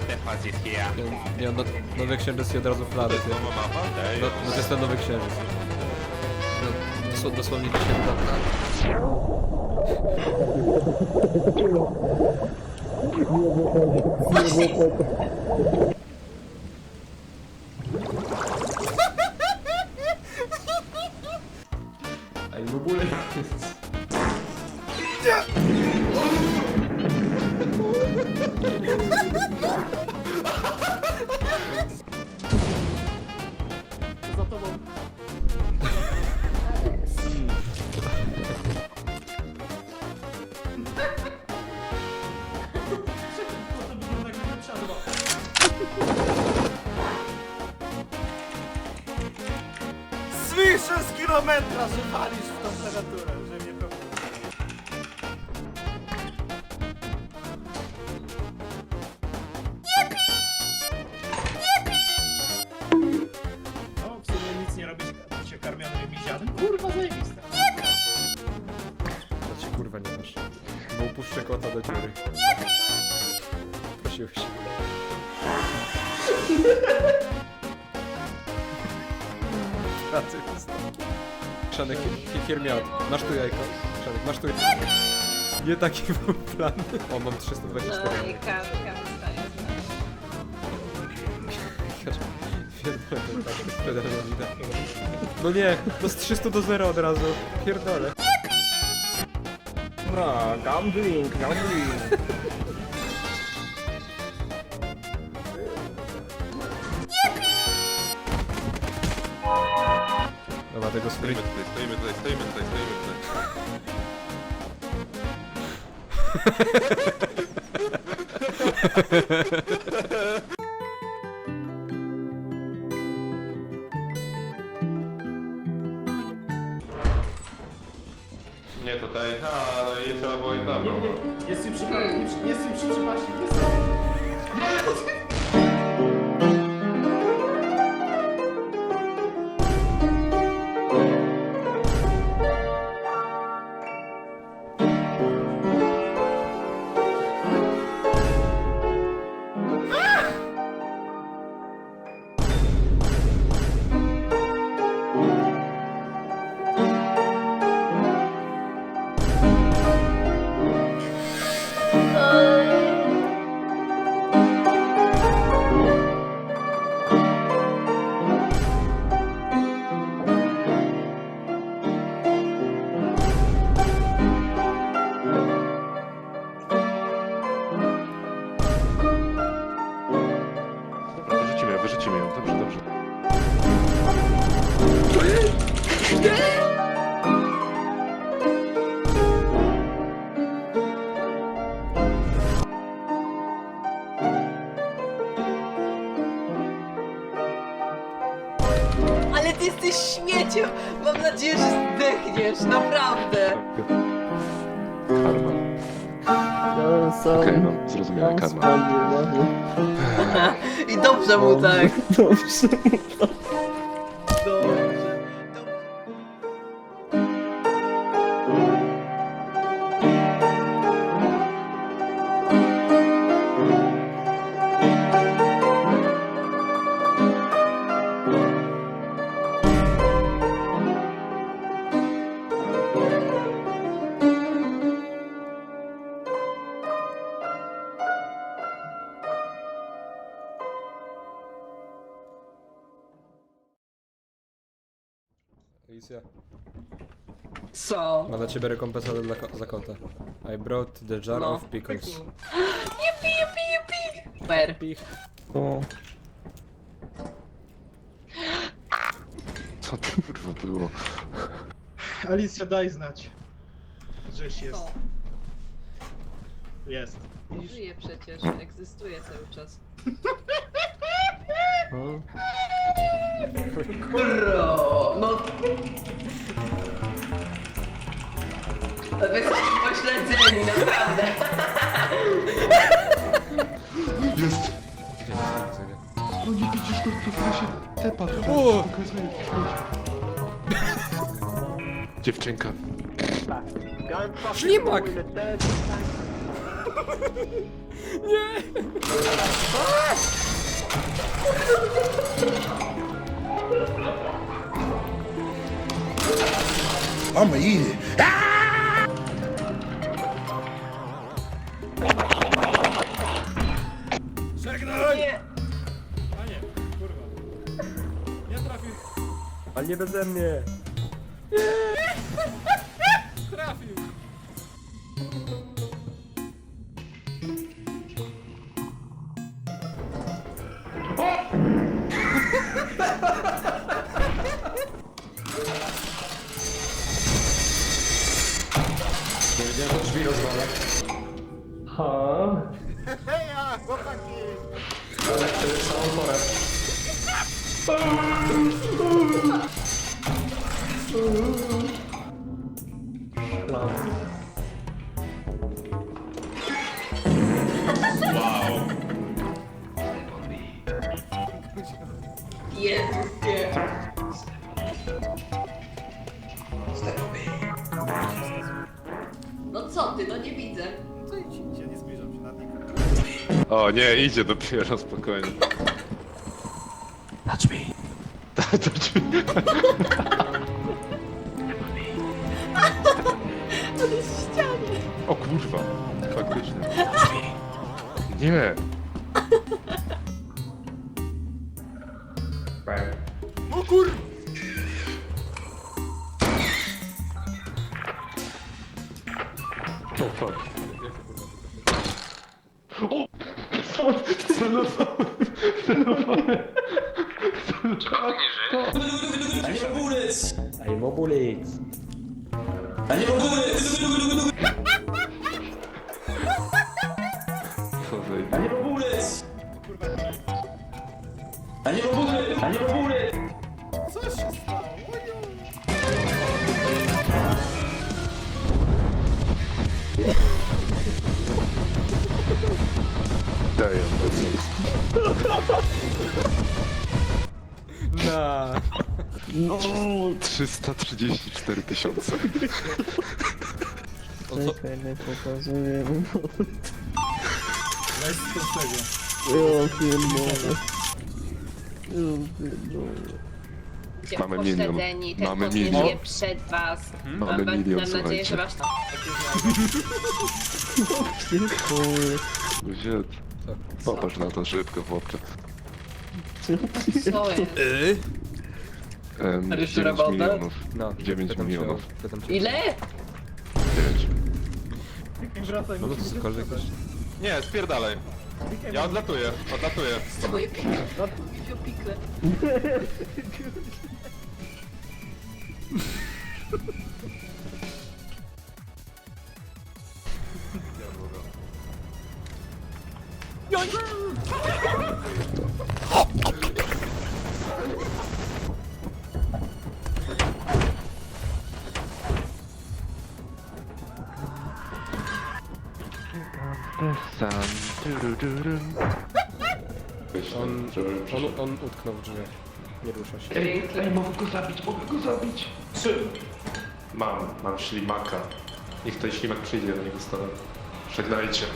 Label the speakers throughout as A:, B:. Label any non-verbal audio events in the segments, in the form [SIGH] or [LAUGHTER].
A: deposit here.
B: Nie, no, nowy księżyc i od razu flary, ty.
A: Nowa mapa? Ej,
B: No, no to jest ten nowy księżyc. No, dosł- dosłownie dzisiaj data. Ej,
C: Kilometra, że walisz w tą klawiaturę, że mnie pewnie. No, w sumie nic nie robić, a się karmiony mizianem. Kurwa, zajebiste.
B: To ci kurwa nie masz. Bo upuszczę kota do dziury. Prosiłeś się. [LAUGHS] Pracy Szanek, kikier miał. Masz tu jajko. Szanek, masz tu jajko. Nie taki [LAUGHS] był plan. O, mam 324.
D: No i.
B: Pierdolę, to tak, widać. No nie, no z 300 do 0 od razu. Pierdolę.
C: No, gambling, gambling.
B: Dobra, tego
A: Stoimy
B: skryć.
A: tutaj, stoimy tutaj, stoimy tutaj, stoimy tutaj. Nie tutaj, a no i trzeba było i tam.
C: Jest im przypadek, jest im przypadek, jest
A: Dobra,
D: jesteś śmieciem! Mam nadzieję, że zdechniesz, naprawdę!
A: Karma. Okej, no, zrozumiałe, karma. [LAUGHS]
D: I dobrze mu tak. [LAUGHS]
C: Dobrze.
D: Dobrze.
B: Alicja,
D: Co?
B: mam dla ciebie rekompensatę dla ko- za kota. I brought the jar
D: No.
B: of pickles.
D: Jupi, jupi, jupi! Super.
C: O,
A: Co to kurwa było?
C: Alicja, daj znać. Żeś jest.
D: Co?
C: Jest.
D: Żyje przecież, egzystuje cały czas. Bro, no... Wy jesteście pośledzeni, naprawdę.
A: Jest!
B: No
A: nie widzisz, to, to, to się tepa tutaj.
B: O!
A: Pokazuje. Dziewczynka.
B: Ślimak! [LAUGHS]
E: I'ma eat it.
C: Żegnaj!
D: Nie.
C: A nie, kurwa. Nie trafił.
B: Ale nie beze mnie.
C: Trafił.
D: Jezus, nie. No co ty, no nie widzę.
C: Co idź, nie zbliżam się na nich.
A: O nie, idzie dopiero, spokojnie. Touch me. Touch me. O kurwa, faktycznie. Nie.
C: O kur...
A: O fuck. O! Celowałem! Celowałem! Co Daję.
B: Na.
A: 334 tysiące.
B: O co?
F: Czekaj, nie pokazuję.
C: Weź z tego.
F: Ja pierdolę. Ja pierdolę.
A: Mamy milion.
D: Ten
A: Mamy milion.
D: przed was.
A: Mamy
D: Mam,
A: milion,
D: mam nadzieję, że
A: słuchajcie.
D: masz tam.
F: Pierdolę.
A: Gdzie? Popatrz na to szybko, chłopcze.
D: Co jest?
A: Em,
D: Ale
A: 9
D: robotę?
A: milionów.
B: No,
A: 9
B: pytam się
A: milionów.
B: pytam się o-
D: Ile?
A: 9.
C: Wracaj,
B: No to
C: musimy
B: cokolwiek.
C: wycofać.
G: Nie, spierdalaj. Ja odlatuję, odlatuję.
D: Moje pikle? pikle. [LAUGHS] [LAUGHS]
B: On, on, on utknął w drzwiach. Nie rusza się.
A: Ej, ej, mogę go zabić, mogę go zabić. Mam, mam ślimaka. Niech ten ślimak przyjdzie do niego stronę. Żegnajcie.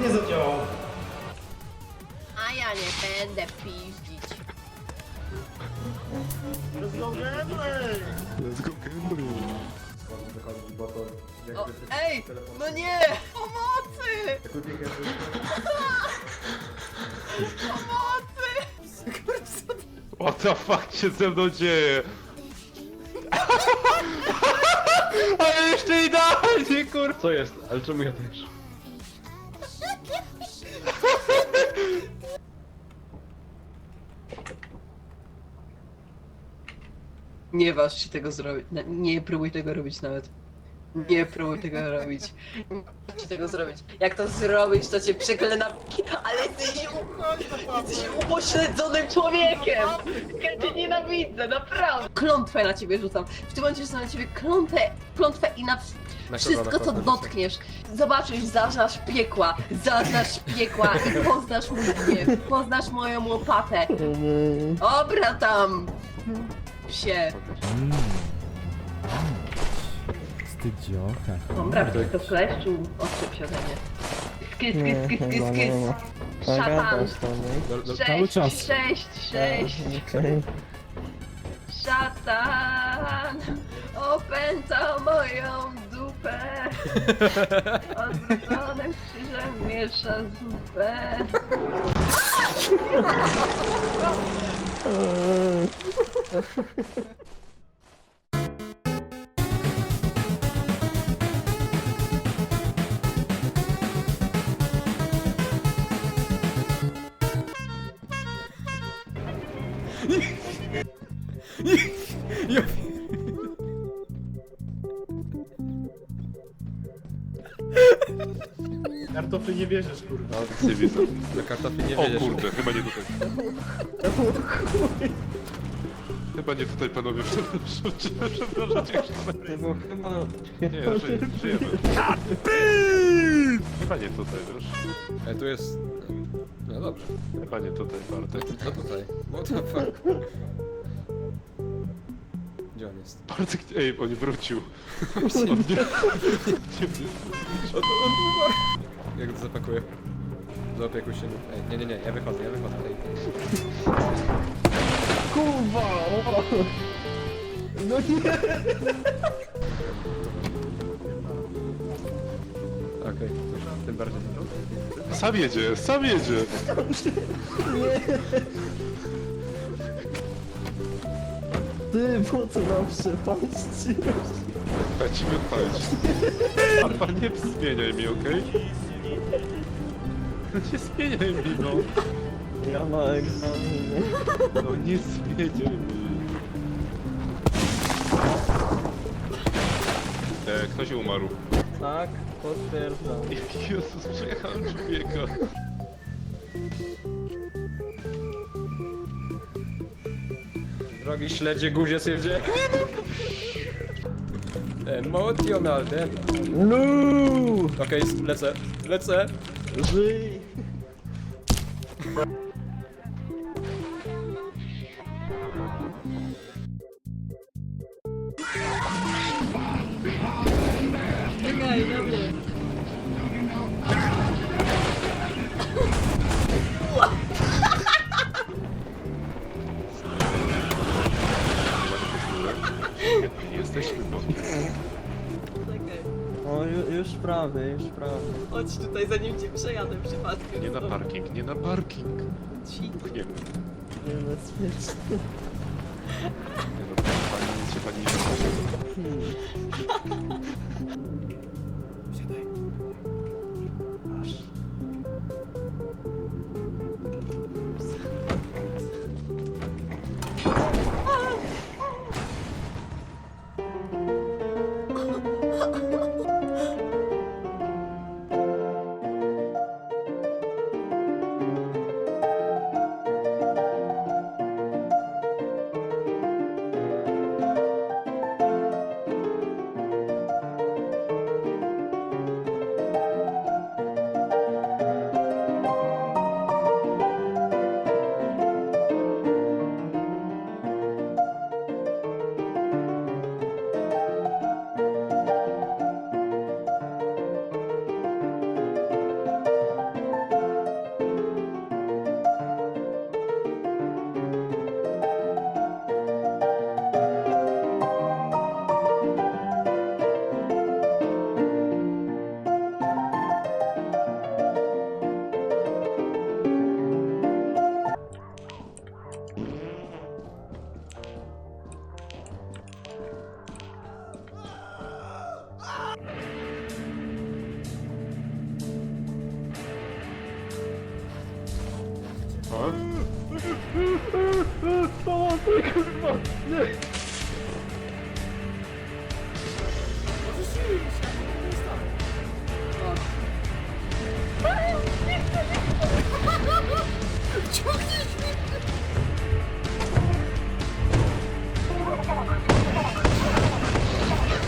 C: Nie zadziałał.
D: A ja nie będę piździć.
A: Let's go, Henry.
D: O, ej! No nie! Pomocy! [LAUGHS] Pomocy!
A: What the fuck się ze mną dzieje? [LAUGHS] Ale jeszcze idealnie, kur... Co jest? Ale czemu ja też?
D: Nie waż się tego zrobić. Na- Nie próbuj tego robić nawet. Nie próbuj tego robić. Nie się tego zrobić. Jak to zrobić, to cię przeklena. Ale jesteś, u... jesteś upośledzonym człowiekiem! Ja cię nienawidzę, naprawdę! Klątwę na ciebie rzucam. W tym momencie rzucam na ciebie klątwę, klątwę i na
B: Na
D: wszystko, co dotkniesz. Zobaczysz, zaznasz piekła, zaznasz piekła i poznasz mój gniew. Poznasz moją łopatę. Obra tam! Psie.
H: Ty dzioka.
D: Dobra, to kleszczu, odczep się ode mnie. Skys,
F: Nie,
D: skys, skys, skys,
F: Agata
D: Szatan.
B: Do, do,
H: cały
D: Sześć,
H: czas.
D: sześć, sześć.
F: Okej.
D: Szatan opęta moją dupę. [LAUGHS] Odwróconym krzyżem miesza zupę. [LAUGHS] [LAUGHS]
C: kurwa.
A: No, nie widzę.
B: Na kartofli nie
A: O
B: wiedziesz.
A: kurde, chyba nie tutaj. Chyba nie tutaj, panowie. Przepraszam,
F: To było chyba...
A: Nie, żyjemy. żyjemy. Chyba nie tutaj, wiesz?
B: E, tu jest... No dobrze.
A: Chyba nie tutaj, Bartek.
B: Co tutaj? What the fuck? Gdzie on jest?
A: Bartek, ej, on wrócił. [LAUGHS] On nie... nie...
B: On umarł! Jak to zapakuję? Zaopiekuj się. Ej, nie, nie, nie, ja wychodzę, ja wychodzę. Ej.
F: Kurwa! o! No nie!
B: Okej, tym bardziej.
A: Sam jedzie, sam jedzie.
F: Ty, po co nam przepaść?
A: Lecimy palić. Alfa, nie zmieniaj mi, okej? [LAUGHS] Nie zmieniaj mi, no.
F: Ja na egzaminie.
A: No nie zmieniaj mi. E, ktoś umarł.
F: Tak, potwierdzam.
A: Jezus, przejechałem człowieka.
B: Drogi śledzie, guzie syfdzie. Emocjonalne.
F: No!
B: Okej, lecę, lecę.
F: Żyj! Ju, już prawie.
D: Chodź tutaj, zanim cię przejadę przypadkiem.
A: Nie na parking, nie na parking.
D: Ci.
A: Buchniemy.
F: Niebezpiecznie.
A: Nie no, pani, nic się pani nie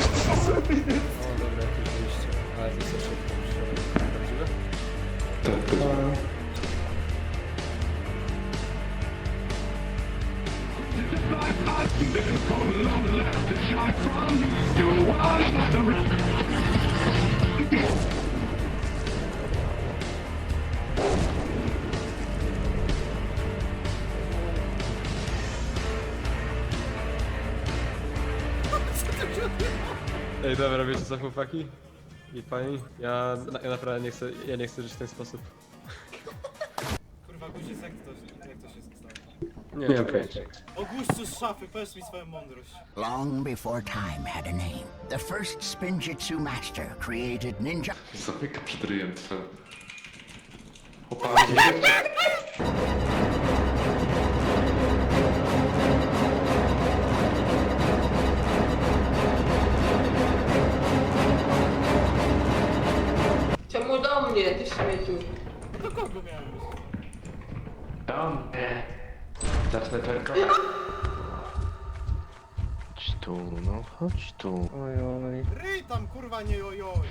B: O, dobra, jakieś wyjście. Ale to jest jeszcze prawdziwe?
A: Tak,
B: dobra, wiecie co, chłopaki? I pani? Ja, na, ja naprawdę nie chcę, ja nie chcę żyć w ten sposób.
C: Kurwa, guziec, jak to, jak to się stało?
B: Nie,
A: Nie pojęcia.
C: Ogłuszu z szafy, powiedz mi swoją mądrość.
H: Long before time had a name, the first Spinjitzu master created ninja.
A: Zamyka przed ryjem twym. [LAUGHS] Chłopaki.
D: Do mnie, ty śmieciu?
C: Do kogo miałem być?
A: Tam. Zacznę perka.
I: Chodź tu, no chodź tu.
F: Oj, oj.
C: Ryj tam, kurwa, nie ojoj.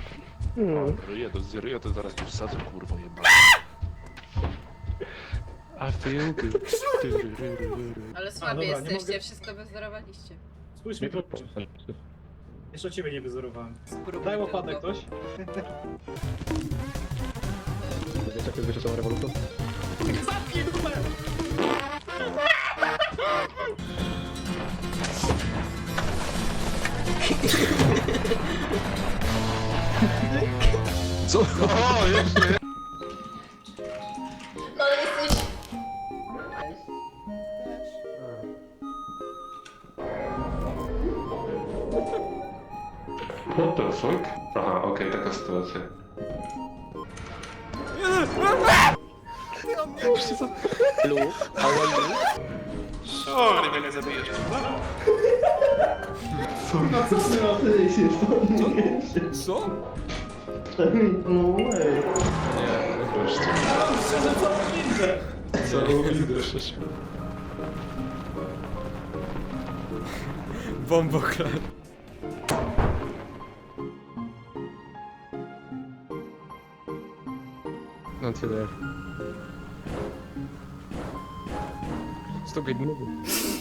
I: Ryję to, ryję to zaraz już wsadzę, kurwa jebana. I feel good.
D: Ale
C: słabi jesteście,
D: wszystko wyzdrowaliście.
C: Spójrz mi tu. Jeszcze ciebie nie wyzorowałem.
D: Spróbuj
C: Daj
D: tylko.
C: łopatę ktoś.
B: Wiecie, jak jest tą rewolucją?
C: Zamknij numer!
G: O, jeszcze! O, nie mnie zabijesz.
B: Co?
A: Co widzisz?
B: Bomboklat. No tyle. Stop it, move.